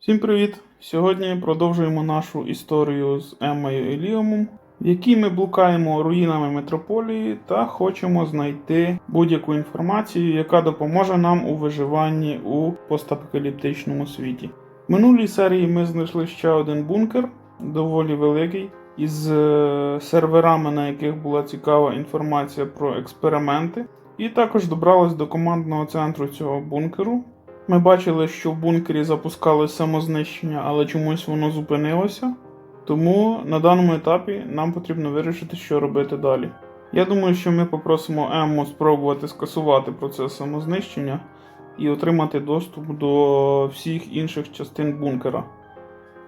Всім привіт! Сьогодні продовжуємо нашу історію з Еммою і Ліомом, в якій ми блукаємо руїнами метрополії та хочемо знайти будь-яку інформацію, яка допоможе нам у виживанні у постапокаліптичному світі. В минулій серії ми знайшли ще один бункер, доволі великий, із е, серверами, на яких була цікава інформація про експерименти. І також добрались до командного центру цього бункеру, ми бачили, що в бункері запускали самознищення, але чомусь воно зупинилося. Тому на даному етапі нам потрібно вирішити, що робити далі. Я думаю, що ми попросимо Емму спробувати скасувати процес самознищення і отримати доступ до всіх інших частин бункера.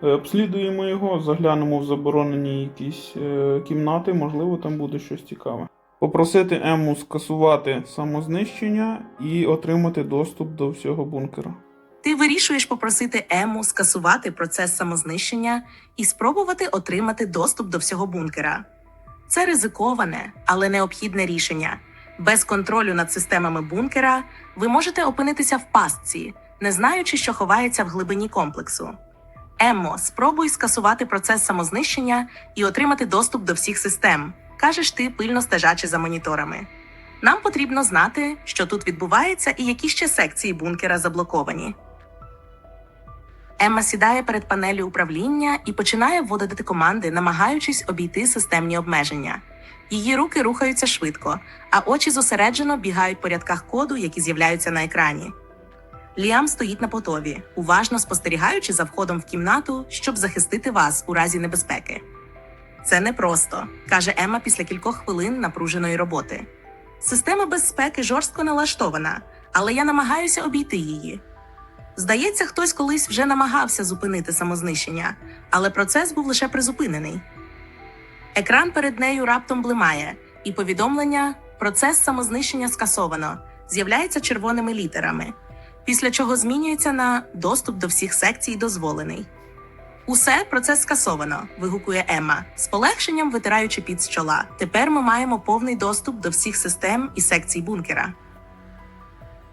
Е, Обслідуємо його, заглянемо в заборонені якісь е, кімнати, можливо, там буде щось цікаве. Попросити Емму скасувати самознищення і отримати доступ до всього бункера. Ти вирішуєш попросити Ему скасувати процес самознищення і спробувати отримати доступ до всього бункера. Це ризиковане, але необхідне рішення. Без контролю над системами бункера ви можете опинитися в пастці, не знаючи, що ховається в глибині комплексу. Еммо, спробуй скасувати процес самознищення і отримати доступ до всіх систем, кажеш ти, пильно стежачи за моніторами. Нам потрібно знати, що тут відбувається і які ще секції бункера заблоковані. Емма сідає перед панелю управління і починає вводити команди, намагаючись обійти системні обмеження. Її руки рухаються швидко, а очі зосереджено бігають по рядках коду, які з'являються на екрані. Ліам стоїть на потові, уважно спостерігаючи за входом в кімнату, щоб захистити вас у разі небезпеки. Це непросто, каже Емма після кількох хвилин напруженої роботи. Система безпеки жорстко налаштована, але я намагаюся обійти її. Здається, хтось колись вже намагався зупинити самознищення, але процес був лише призупинений. Екран перед нею раптом блимає, і повідомлення процес самознищення скасовано з'являється червоними літерами, після чого змінюється на доступ до всіх секцій дозволений. Усе процес скасовано, вигукує Емма, з полегшенням витираючи під з чола. Тепер ми маємо повний доступ до всіх систем і секцій бункера.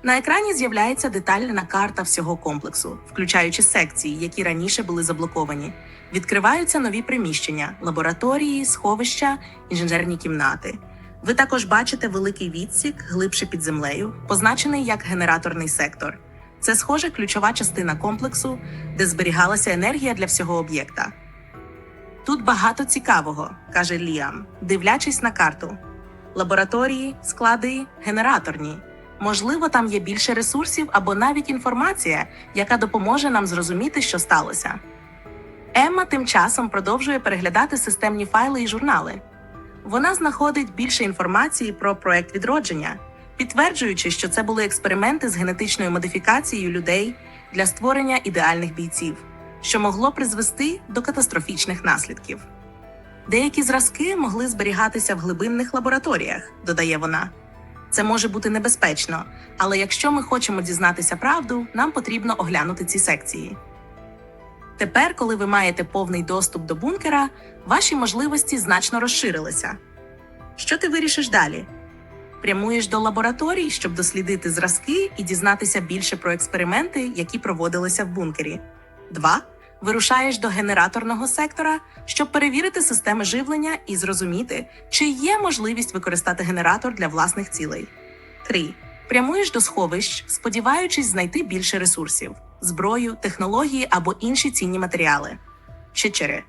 На екрані з'являється детальна карта всього комплексу, включаючи секції, які раніше були заблоковані. Відкриваються нові приміщення, лабораторії, сховища, інженерні кімнати. Ви також бачите великий відсік глибше під землею, позначений як генераторний сектор. Це схоже ключова частина комплексу, де зберігалася енергія для всього об'єкта. Тут багато цікавого, каже Ліам, дивлячись на карту. Лабораторії, склади, генераторні. Можливо, там є більше ресурсів або навіть інформація, яка допоможе нам зрозуміти, що сталося. Емма тим часом продовжує переглядати системні файли і журнали. Вона знаходить більше інформації про проект відродження, підтверджуючи, що це були експерименти з генетичною модифікацією людей для створення ідеальних бійців, що могло призвести до катастрофічних наслідків. Деякі зразки могли зберігатися в глибинних лабораторіях, додає вона. Це може бути небезпечно, але якщо ми хочемо дізнатися правду, нам потрібно оглянути ці секції. Тепер, коли ви маєте повний доступ до бункера, ваші можливості значно розширилися. Що ти вирішиш далі? Прямуєш до лабораторій, щоб дослідити зразки і дізнатися більше про експерименти, які проводилися в бункері. 2. Вирушаєш до генераторного сектора, щоб перевірити системи живлення і зрозуміти, чи є можливість використати генератор для власних цілей. 3. Прямуєш до сховищ, сподіваючись знайти більше ресурсів, зброю, технології або інші цінні матеріали. 4.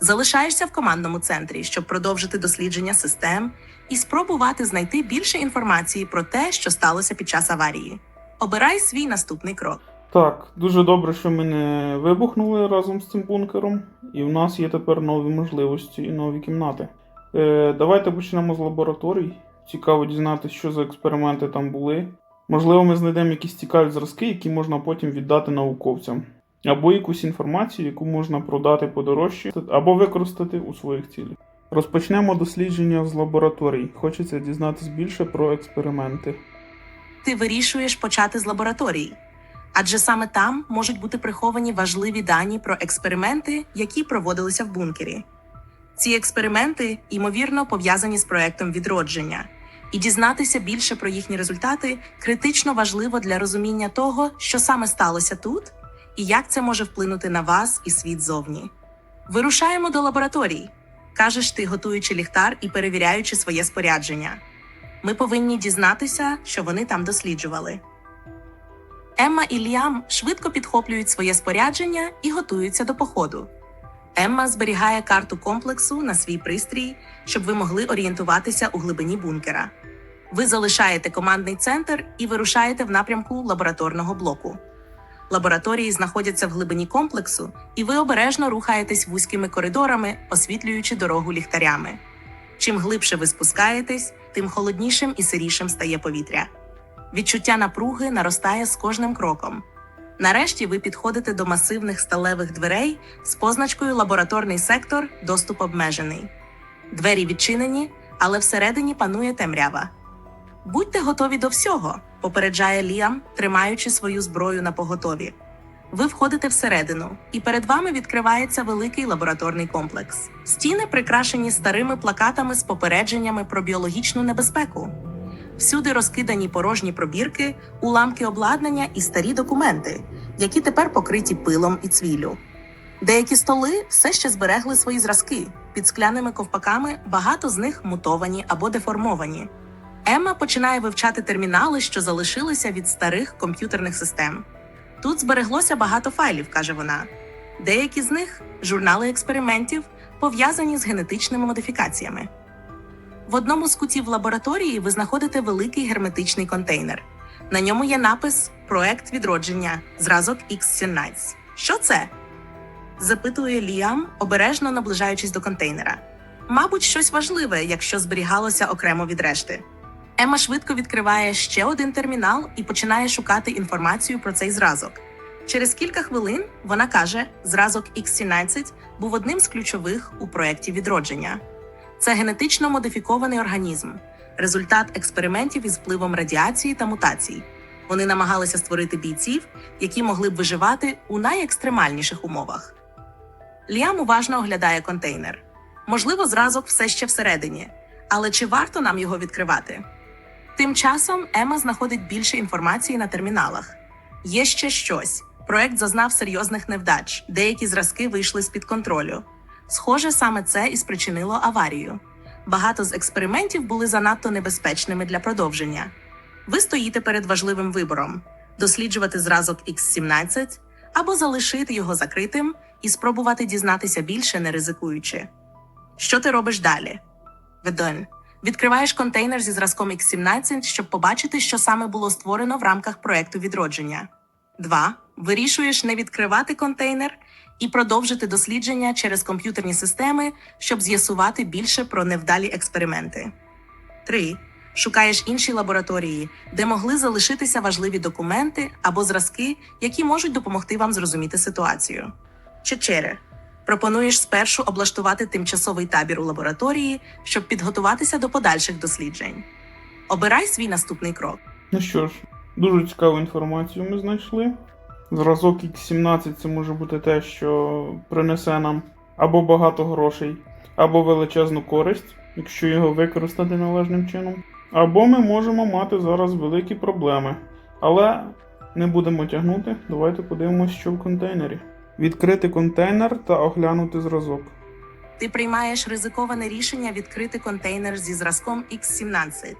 Залишаєшся в командному центрі, щоб продовжити дослідження систем і спробувати знайти більше інформації про те, що сталося під час аварії. Обирай свій наступний крок. Так, дуже добре, що ми не вибухнули разом з цим бункером, і в нас є тепер нові можливості і нові кімнати. Е, давайте почнемо з лабораторій. Цікаво дізнатися, що за експерименти там були. Можливо, ми знайдемо якісь цікаві зразки, які можна потім віддати науковцям. Або якусь інформацію, яку можна продати подорожче, або використати у своїх цілях. Розпочнемо дослідження з лабораторій. Хочеться дізнатися більше про експерименти. Ти вирішуєш почати з лабораторій, адже саме там можуть бути приховані важливі дані про експерименти, які проводилися в бункері. Ці експерименти, ймовірно, пов'язані з проектом відродження, і дізнатися більше про їхні результати критично важливо для розуміння того, що саме сталося тут, і як це може вплинути на вас і світ зовні. Вирушаємо до лабораторій, кажеш ти, готуючи ліхтар і перевіряючи своє спорядження. Ми повинні дізнатися, що вони там досліджували. Емма і Ліам швидко підхоплюють своє спорядження і готуються до походу. Емма зберігає карту комплексу на свій пристрій, щоб ви могли орієнтуватися у глибині бункера. Ви залишаєте командний центр і вирушаєте в напрямку лабораторного блоку. Лабораторії знаходяться в глибині комплексу, і ви обережно рухаєтесь вузькими коридорами, освітлюючи дорогу ліхтарями. Чим глибше ви спускаєтесь, тим холоднішим і сирішим стає повітря. Відчуття напруги наростає з кожним кроком. Нарешті ви підходите до масивних сталевих дверей з позначкою Лабораторний сектор доступ обмежений. Двері відчинені, але всередині панує темрява. Будьте готові до всього, попереджає Ліам, тримаючи свою зброю на поготові. Ви входите всередину, і перед вами відкривається великий лабораторний комплекс. Стіни прикрашені старими плакатами з попередженнями про біологічну небезпеку. Всюди розкидані порожні пробірки, уламки обладнання і старі документи, які тепер покриті пилом і цвіллю. Деякі столи все ще зберегли свої зразки. Під скляними ковпаками багато з них мутовані або деформовані. Емма починає вивчати термінали, що залишилися від старих комп'ютерних систем. Тут збереглося багато файлів, каже вона. Деякі з них журнали експериментів, пов'язані з генетичними модифікаціями. В одному з кутів лабораторії ви знаходите великий герметичний контейнер. На ньому є напис Проект відродження, зразок X17. Що це? запитує Ліам, обережно наближаючись до контейнера. Мабуть, щось важливе, якщо зберігалося окремо від решти. Ема швидко відкриває ще один термінал і починає шукати інформацію про цей зразок. Через кілька хвилин вона каже, зразок X17 був одним з ключових у проєкті відродження. Це генетично модифікований організм, результат експериментів із впливом радіації та мутацій. Вони намагалися створити бійців, які могли б виживати у найекстремальніших умовах. Ліам уважно оглядає контейнер. Можливо, зразок все ще всередині, але чи варто нам його відкривати? Тим часом Ема знаходить більше інформації на терміналах. Є ще щось. Проект зазнав серйозних невдач, деякі зразки вийшли з-під контролю. Схоже, саме це і спричинило аварію. Багато з експериментів були занадто небезпечними для продовження. Ви стоїте перед важливим вибором: досліджувати зразок X17 або залишити його закритим і спробувати дізнатися більше, не ризикуючи. Що ти робиш далі? Ведон. Відкриваєш контейнер зі зразком X17, щоб побачити, що саме було створено в рамках проекту відродження. 2. Вирішуєш не відкривати контейнер і продовжити дослідження через комп'ютерні системи, щоб з'ясувати більше про невдалі експерименти. 3. Шукаєш інші лабораторії, де могли залишитися важливі документи або зразки, які можуть допомогти вам зрозуміти ситуацію. 4. Пропонуєш спершу облаштувати тимчасовий табір у лабораторії, щоб підготуватися до подальших досліджень. Обирай свій наступний крок. Ну що ж, дуже цікаву інформацію ми знайшли. Зразок X17 це може бути те, що принесе нам або багато грошей, або величезну користь, якщо його використати належним чином. Або ми можемо мати зараз великі проблеми. Але не будемо тягнути. Давайте подивимось, що в контейнері. Відкрити контейнер та оглянути зразок. Ти приймаєш ризиковане рішення відкрити контейнер зі зразком X17.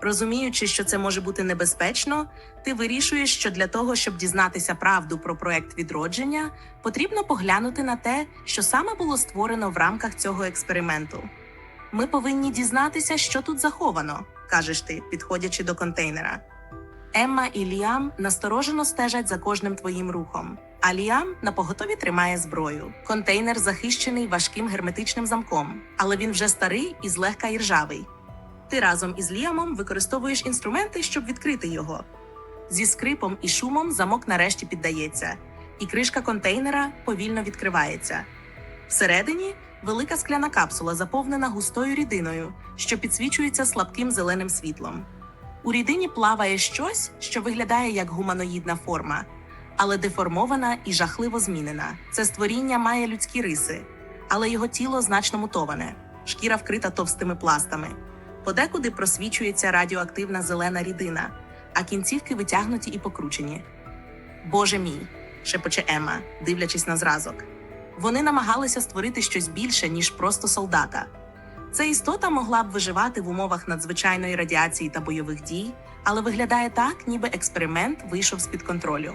Розуміючи, що це може бути небезпечно, ти вирішуєш, що для того, щоб дізнатися правду про проект відродження, потрібно поглянути на те, що саме було створено в рамках цього експерименту. Ми повинні дізнатися, що тут заховано, кажеш ти, підходячи до контейнера. Емма і Ліам насторожено стежать за кожним твоїм рухом, а Ліам на поготові тримає зброю. Контейнер захищений важким герметичним замком, але він вже старий і злегка іржавий. Ти разом із Ліамом використовуєш інструменти, щоб відкрити його. Зі скрипом і шумом замок нарешті піддається, і кришка контейнера повільно відкривається. Всередині велика скляна капсула, заповнена густою рідиною, що підсвічується слабким зеленим світлом. У рідині плаває щось, що виглядає як гуманоїдна форма, але деформована і жахливо змінена. Це створіння має людські риси, але його тіло значно мутоване, шкіра вкрита товстими пластами. Подекуди просвічується радіоактивна зелена рідина, а кінцівки витягнуті і покручені. Боже мій, шепоче Ема, дивлячись на зразок. Вони намагалися створити щось більше, ніж просто солдата. Ця істота могла б виживати в умовах надзвичайної радіації та бойових дій, але виглядає так, ніби експеримент вийшов з-під контролю.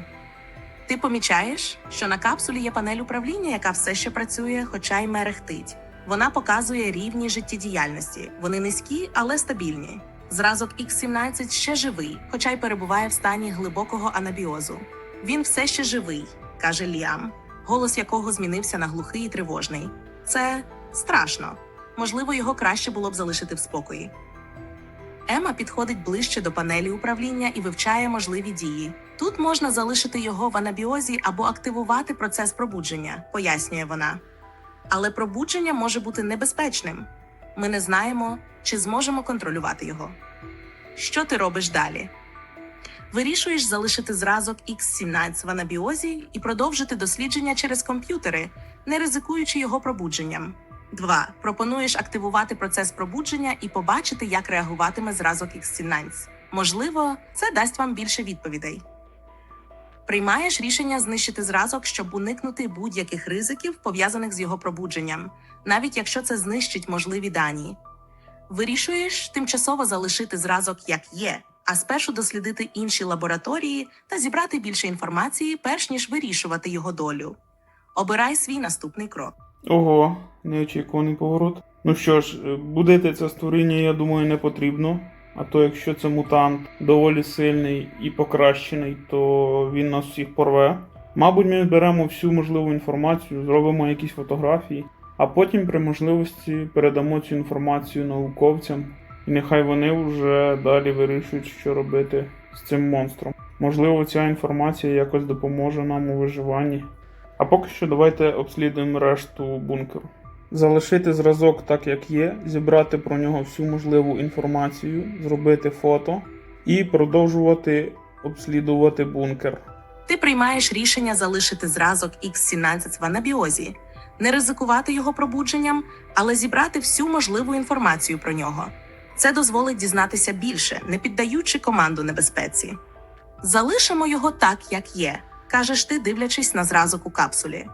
Ти помічаєш, що на капсулі є панель управління, яка все ще працює, хоча й мерехтить. Вона показує рівні життєдіяльності. Вони низькі, але стабільні. Зразок X17 ще живий, хоча й перебуває в стані глибокого анабіозу. Він все ще живий, каже Ліам, голос якого змінився на глухий і тривожний. Це страшно. Можливо, його краще було б залишити в спокої. Ема підходить ближче до панелі управління і вивчає можливі дії. Тут можна залишити його в анабіозі або активувати процес пробудження, пояснює вона. Але пробудження може бути небезпечним. Ми не знаємо, чи зможемо контролювати його. Що ти робиш далі? Вирішуєш залишити зразок X17 в анабіозі і продовжити дослідження через комп'ютери, не ризикуючи його пробудженням. 2. Пропонуєш активувати процес пробудження і побачити, як реагуватиме зразок X17. Можливо, це дасть вам більше відповідей. Приймаєш рішення знищити зразок, щоб уникнути будь-яких ризиків, пов'язаних з його пробудженням, навіть якщо це знищить можливі дані. Вирішуєш тимчасово залишити зразок як є, а спершу дослідити інші лабораторії та зібрати більше інформації, перш ніж вирішувати його долю. Обирай свій наступний крок. Ого, неочікуваний поворот. Ну що ж, е, будити це створіння, я думаю, не потрібно. А то якщо це мутант доволі сильний і покращений, то він нас всіх порве. Мабуть, ми зберемо всю можливу інформацію, зробимо якісь фотографії, а потім при можливості передамо цю інформацію науковцям, і нехай вони вже далі вирішують, що робити з цим монстром. Можливо, ця інформація якось допоможе нам у виживанні. А поки що давайте обслідуємо решту бункеру. Залишити зразок так, як є, зібрати про нього всю можливу інформацію, зробити фото і продовжувати обслідувати бункер. Ти приймаєш рішення залишити зразок X17 в анабіозі, не ризикувати його пробудженням, але зібрати всю можливу інформацію про нього. Це дозволить дізнатися більше, не піддаючи команду небезпеці. Залишимо його так, як є, кажеш ти, дивлячись на зразок у капсулі.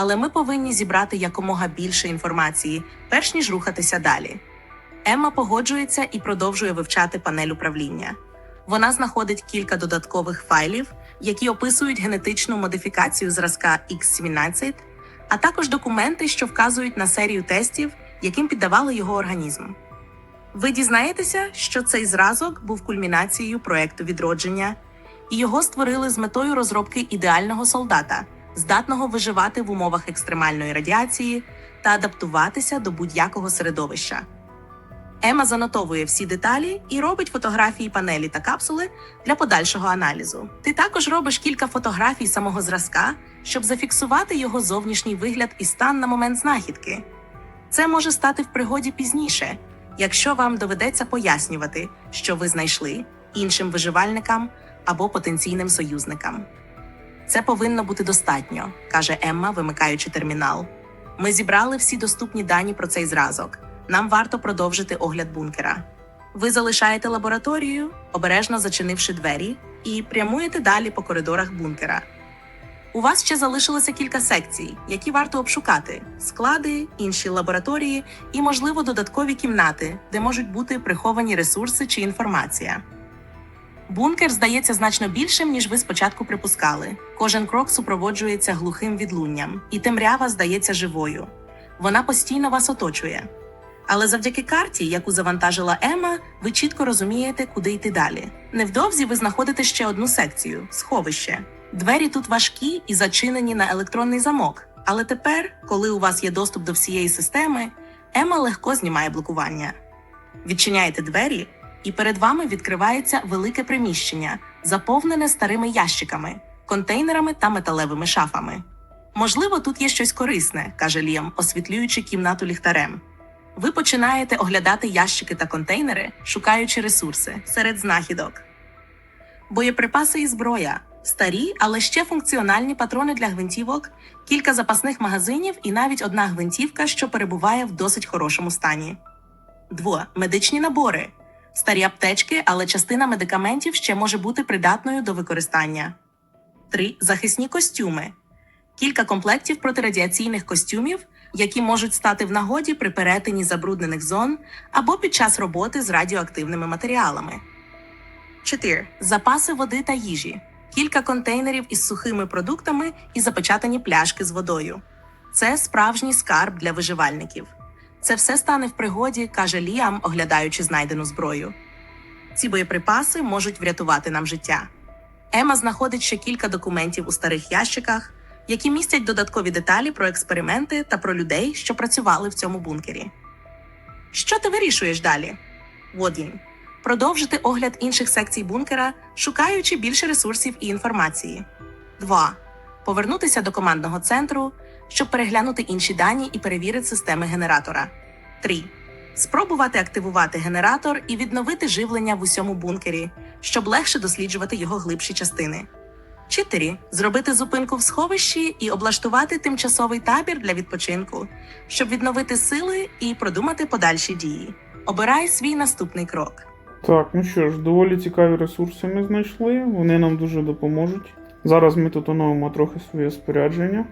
Але ми повинні зібрати якомога більше інформації, перш ніж рухатися далі. Емма погоджується і продовжує вивчати панель управління. Вона знаходить кілька додаткових файлів, які описують генетичну модифікацію зразка X17, а також документи, що вказують на серію тестів, яким піддавали його організм. Ви дізнаєтеся, що цей зразок був кульмінацією проекту відродження, і його створили з метою розробки ідеального солдата, здатного виживати в умовах екстремальної радіації та адаптуватися до будь-якого середовища. Ема занотовує всі деталі і робить фотографії панелі та капсули для подальшого аналізу. Ти також робиш кілька фотографій самого зразка, щоб зафіксувати його зовнішній вигляд і стан на момент знахідки. Це може стати в пригоді пізніше, якщо вам доведеться пояснювати, що ви знайшли іншим виживальникам або потенційним союзникам. Це повинно бути достатньо, каже Емма, вимикаючи термінал. Ми зібрали всі доступні дані про цей зразок. Нам варто продовжити огляд бункера. Ви залишаєте лабораторію, обережно зачинивши двері, і прямуєте далі по коридорах бункера. У вас ще залишилося кілька секцій, які варто обшукати: склади, інші лабораторії і, можливо, додаткові кімнати, де можуть бути приховані ресурси чи інформація. Бункер здається значно більшим, ніж ви спочатку припускали. Кожен крок супроводжується глухим відлунням, і темрява здається живою. Вона постійно вас оточує. Але завдяки карті, яку завантажила Ема, ви чітко розумієте, куди йти далі. Невдовзі ви знаходите ще одну секцію сховище. Двері тут важкі і зачинені на електронний замок. Але тепер, коли у вас є доступ до всієї системи, Ема легко знімає блокування. Відчиняєте двері, і перед вами відкривається велике приміщення, заповнене старими ящиками, контейнерами та металевими шафами. Можливо, тут є щось корисне, каже Ліам, освітлюючи кімнату ліхтарем. Ви починаєте оглядати ящики та контейнери, шукаючи ресурси серед знахідок. Боєприпаси і зброя, старі, але ще функціональні патрони для гвинтівок, кілька запасних магазинів і навіть одна гвинтівка, що перебуває в досить хорошому стані. Дво медичні набори, старі аптечки, але частина медикаментів ще може бути придатною до використання. 3. Захисні костюми. Кілька комплектів протирадіаційних костюмів, які можуть стати в нагоді при перетині забруднених зон або під час роботи з радіоактивними матеріалами. 4. Запаси води та їжі. Кілька контейнерів із сухими продуктами і запечатані пляшки з водою. Це справжній скарб для виживальників. Це все стане в пригоді, каже Ліам, оглядаючи знайдену зброю. Ці боєприпаси можуть врятувати нам життя. Ема знаходить ще кілька документів у старих ящиках, які містять додаткові деталі про експерименти та про людей, що працювали в цьому бункері. Що ти вирішуєш далі? Водлін. Продовжити огляд інших секцій бункера, шукаючи більше ресурсів і інформації. 2. Повернутися до командного центру, щоб переглянути інші дані і перевірити системи генератора. 3. Спробувати активувати генератор і відновити живлення в усьому бункері, щоб легше досліджувати його глибші частини. 4. Зробити зупинку в сховищі і облаштувати тимчасовий табір для відпочинку, щоб відновити сили і продумати подальші дії. Обирай свій наступний крок. Так, ну що ж, доволі цікаві ресурси ми знайшли, вони нам дуже допоможуть. Зараз ми тут оновимо трохи своє спорядження.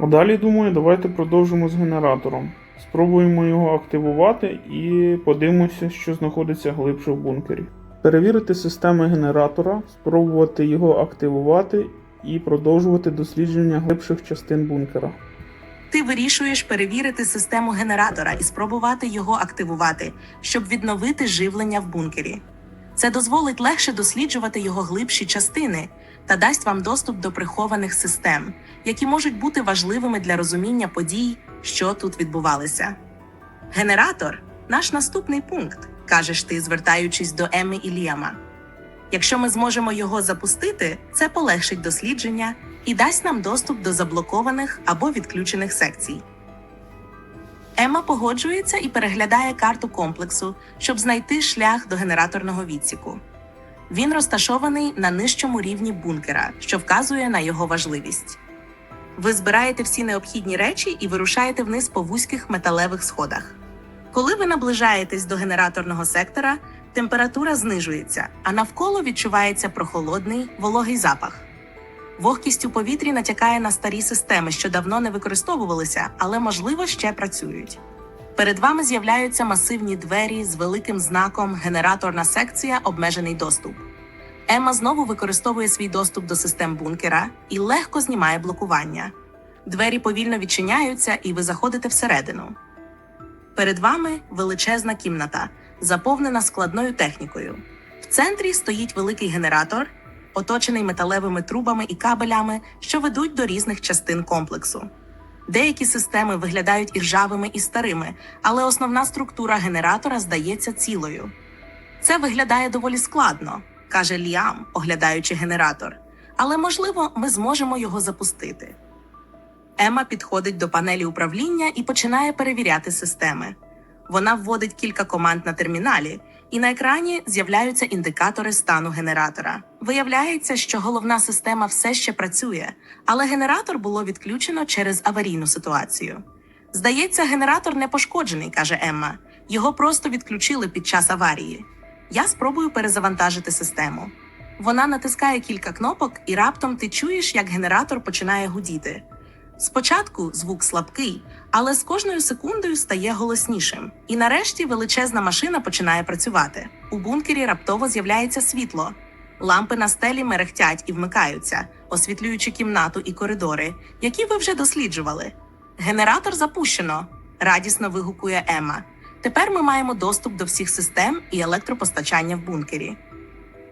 А далі, думаю, давайте продовжимо з генератором. Спробуємо його активувати і подивимося, що знаходиться глибше в бункері. Перевірити системи генератора, спробувати його активувати і продовжувати дослідження глибших частин бункера. Ти вирішуєш перевірити систему генератора і спробувати його активувати, щоб відновити живлення в бункері. Це дозволить легше досліджувати його глибші частини та дасть вам доступ до прихованих систем, які можуть бути важливими для розуміння подій, що тут відбувалися. Генератор наш наступний пункт, кажеш ти, звертаючись до Еми і Ліама. Якщо ми зможемо його запустити, це полегшить дослідження і дасть нам доступ до заблокованих або відключених секцій. Ема погоджується і переглядає карту комплексу, щоб знайти шлях до генераторного відсіку. Він розташований на нижчому рівні бункера, що вказує на його важливість. Ви збираєте всі необхідні речі і вирушаєте вниз по вузьких металевих сходах. Коли ви наближаєтесь до генераторного сектора, температура знижується, а навколо відчувається прохолодний, вологий запах. Вогкість у повітрі натякає на старі системи, що давно не використовувалися, але, можливо, ще працюють. Перед вами з'являються масивні двері з великим знаком Генераторна секція обмежений доступ. Емма знову використовує свій доступ до систем бункера і легко знімає блокування. Двері повільно відчиняються, і ви заходите всередину. Перед вами величезна кімната, заповнена складною технікою. В центрі стоїть великий генератор, оточений металевими трубами і кабелями, що ведуть до різних частин комплексу. Деякі системи виглядають іржавими і старими, але основна структура генератора здається цілою. Це виглядає доволі складно, каже Ліам, оглядаючи генератор. Але можливо, ми зможемо його запустити. Ема підходить до панелі управління і починає перевіряти системи. Вона вводить кілька команд на терміналі, і на екрані з'являються індикатори стану генератора. Виявляється, що головна система все ще працює, але генератор було відключено через аварійну ситуацію. Здається, генератор не пошкоджений, каже Емма. Його просто відключили під час аварії. Я спробую перезавантажити систему. Вона натискає кілька кнопок, і раптом ти чуєш, як генератор починає гудіти. Спочатку звук слабкий, але з кожною секундою стає голоснішим. І нарешті величезна машина починає працювати. У бункері раптово з'являється світло. Лампи на стелі мерехтять і вмикаються, освітлюючи кімнату і коридори, які ви вже досліджували. Генератор запущено, радісно вигукує Ема. Тепер ми маємо доступ до всіх систем і електропостачання в бункері.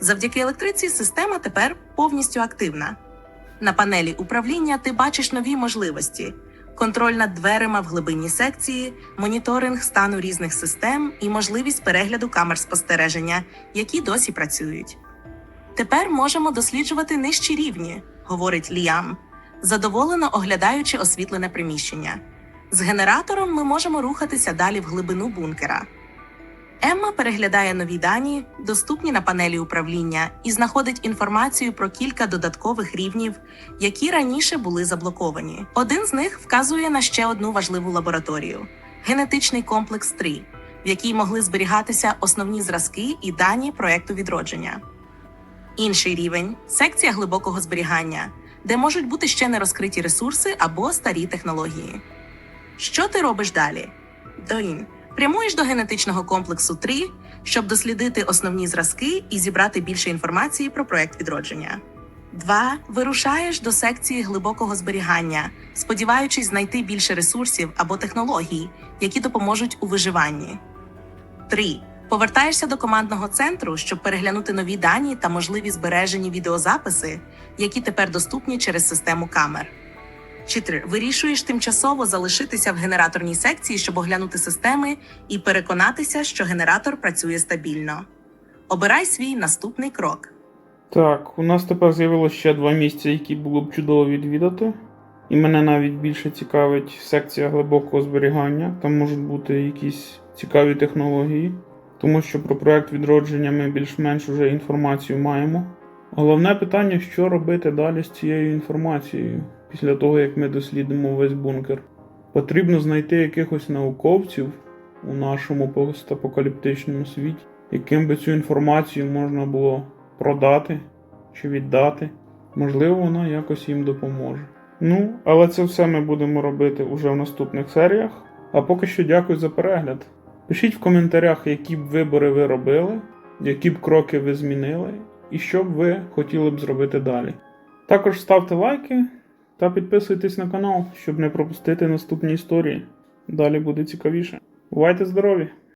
Завдяки електриці система тепер повністю активна. На панелі управління ти бачиш нові можливості: контроль над дверима в глибинній секції, моніторинг стану різних систем і можливість перегляду камер спостереження, які досі працюють. Тепер можемо досліджувати нижчі рівні, говорить Ліам, задоволено оглядаючи освітлене приміщення. З генератором ми можемо рухатися далі в глибину бункера. Емма переглядає нові дані, доступні на панелі управління, і знаходить інформацію про кілька додаткових рівнів, які раніше були заблоковані. Один з них вказує на ще одну важливу лабораторію генетичний комплекс 3, в якій могли зберігатися основні зразки і дані проекту відродження. Інший рівень секція глибокого зберігання, де можуть бути ще не розкриті ресурси або старі технології. Що ти робиш далі? Доїн. Прямуєш до генетичного комплексу 3, щоб дослідити основні зразки і зібрати більше інформації про проект відродження. 2. Вирушаєш до секції глибокого зберігання, сподіваючись знайти більше ресурсів або технологій, які допоможуть у виживанні. 3. Повертаєшся до командного центру, щоб переглянути нові дані та можливі збережені відеозаписи, які тепер доступні через систему камер. 4. Вирішуєш тимчасово залишитися в генераторній секції, щоб оглянути системи і переконатися, що генератор працює стабільно. Обирай свій наступний крок. Так, у нас тепер з'явилося ще два місця, які було б чудово відвідати. І мене навіть більше цікавить секція глибокого зберігання. Там можуть бути якісь цікаві технології, тому що про проект відродження ми більш-менш вже інформацію маємо. Головне питання, що робити далі з цією інформацією після того, як ми дослідимо весь бункер. Потрібно знайти якихось науковців у нашому постапокаліптичному світі, яким би цю інформацію можна було продати чи віддати. Можливо, вона якось їм допоможе. Ну, але це все ми будемо робити уже в наступних серіях. А поки що дякую за перегляд. Пишіть в коментарях, які б вибори ви робили, які б кроки ви змінили, і що б ви хотіли б зробити далі. Також ставте лайки та підписуйтесь на канал, щоб не пропустити наступні історії. Далі буде цікавіше. Бувайте здорові!